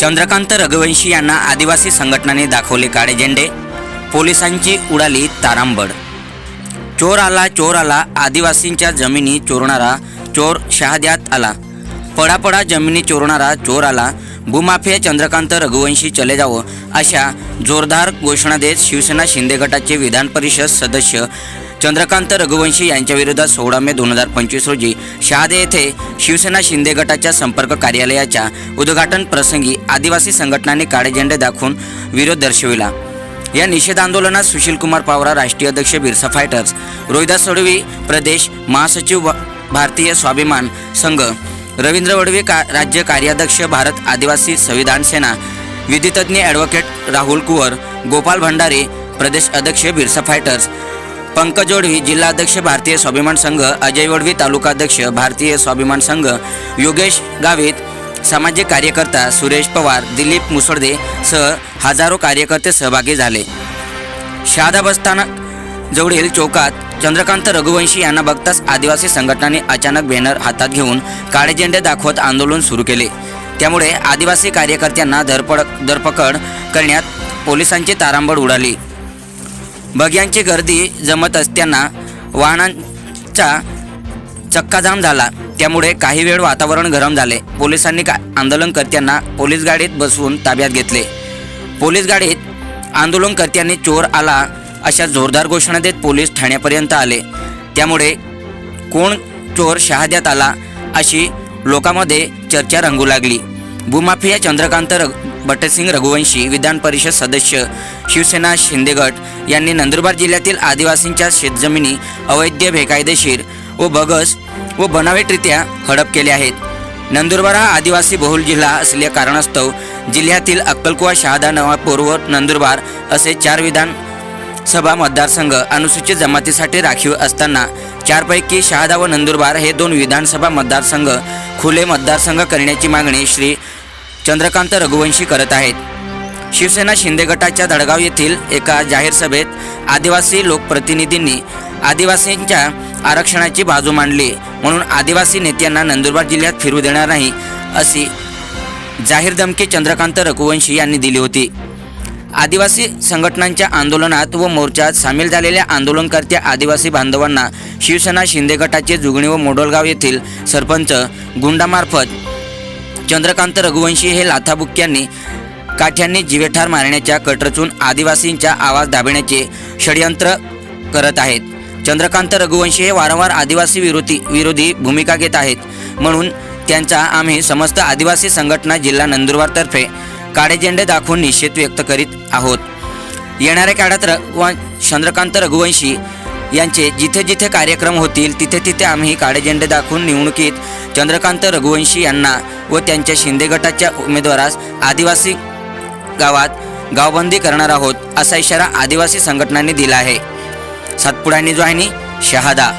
चंद्रकांत रघुवंशी यांना आदिवासी संघटनांनी दाखवले काळे झेंडे. पोलिसांची उडाली तारांबड चोर आला चोर आला आदिवासींच्या जमिनी चोरणारा चोर शहाद्यात आला. पडापडा जमिनी चोरणारा चोर आला भूमाफिया चंद्रकांत रघुवंशी चले जावं अशा जोरदार घोषणा देत शिवसेना शिंदे गटाचे विधान परिषद सदस्य चंद्रकांत रघुवंशी यांच्याविरोधात सोळा मे दोन हजार पंचवीस रोजी शहादे येथे शिवसेना शिंदे गटाच्या संपर्क कार्यालयाच्या उद्घाटन प्रसंगी आदिवासी संघटनांनी काळे झेंडे दाखवून विरोध दर्शविला. या निषेध आंदोलनात सुशीलकुमार पावरा राष्ट्रीय अध्यक्ष बिरसा फायटर्स रोहिदास सडवी प्रदेश महासचिव भारतीय स्वाभिमान संघ रवींद्र वडवे का राज्य कार्याध्यक्ष भारत आदिवासी संविधान सेना विधितज्ञ ॲडव्होकेट राहुल कुवर गोपाल भंडारे प्रदेश अध्यक्ष बिरसा फायटर्स पंकज ओढवी जिल्हाध्यक्ष भारतीय स्वाभिमान संघ अजय वडवी तालुकाध्यक्ष भारतीय स्वाभिमान संघ योगेश गावित सामाजिक कार्यकर्ता सुरेश पवार दिलीप मुसळदे सह हजारो कार्यकर्ते सहभागी झाले. शहादा बसताना जवळील चौकात चंद्रकांत रघुवंशी यांना बघताच आदिवासी संघटनाने अचानक बॅनर हातात घेऊन काळे झेंडे दाखवत आंदोलन सुरू केले. त्यामुळे आदिवासी कार्यकर्त्यांना धरपड धरपकड करण्यात पोलिसांची तारांबळ उडाली. बग्यांची गर्दी जमत असताना वाहनांचा चक्काजाम झाला. त्यामुळे काही वेळ वातावरण गरम झाले. पोलिसांनी का आंदोलनकर्त्यांना पोलीस गाडीत बसवून ताब्यात घेतले. पोलीस गाडीत आंदोलनकर्त्यांनी चोर आला. अशा जोरदार घोषणा देत पोलीस ठाण्यापर्यंत आले. त्यामुळे कोण चोर शहाद्यात आला अशी लोकांमध्ये चर्चा रंगू लागली. भूमाफिया चंद्रकांत रघ भट्टसिंग रघुवंशी विधान परिषद सदस्य शिवसेना शिंदेगट यांनी नंदुरबार जिल्ह्यातील आदिवासींच्या शेतजमिनी अवैध बेकायदेशीर व बगस व बनावटरित्या हडप केले आहेत. नंदुरबार हा आदिवासी बहुल जिल्हा असल्या कारणास्तव जिल्ह्यातील अक्कलकुवा शहादा नवापूर व नंदुरबार असे चार विधान सभा मतदारसंघ अनुसूचित जमातीसाठी राखीव असताना चारपैकी शहादा व नंदुरबार हे दोन विधानसभा मतदारसंघ खुले मतदारसंघ करण्याची मागणी श्री चंद्रकांत रघुवंशी करत आहेत. शिवसेना शिंदे गटाच्या धडगाव येथील एका जाहीर सभेत आदिवासी लोकप्रतिनिधींनी आदिवासींच्या आरक्षणाची बाजू मांडली. म्हणून आदिवासी नेत्यांना नंदुरबार जिल्ह्यात फिरू देणार नाही अशी जाहीर धमकी चंद्रकांत रघुवंशी यांनी दिली होती. आदिवासी संघटनांच्या आंदोलनात व मोर्चात सामील झालेल्या आंदोलनकर्त्या आदिवासी बांधवांना शिवसेना शिंदे गटाचे जुगणी व मोडोलगाव येथील सरपंच गुंडामार्फत चंद्रकांत रघुवंशी हे लाथाबुक्यांनी काठ्यांनी जिवेठार मारण्याच्या कट रचून आदिवासींचा आवाज दाबण्याचे षडयंत्र करत आहेत. चंद्रकांत रघुवंशी हे वारंवार आदिवासी विरोधी विरोधी भूमिका घेत आहेत. म्हणून त्यांचा आम्ही समस्त आदिवासी संघटना जिल्हा नंदुरबारतर्फे काळे झेंडे दाखवून निषेध व्यक्त करीत आहोत. येणाऱ्या काळात रघुव चंद्रकांत रघुवंशी यांचे जिथे जिथे कार्यक्रम होतील तिथे तिथे आम्ही काळे झेंडे दाखवून निवडणुकीत चंद्रकांत रघुवंशी यांना व त्यांच्या शिंदे गटाच्या उमेदवारास आदिवासी गावात गावबंदी करणार आहोत असा इशारा आदिवासी संघटनांनी दिला आहे. सातपुडा वाहिनी शहादा.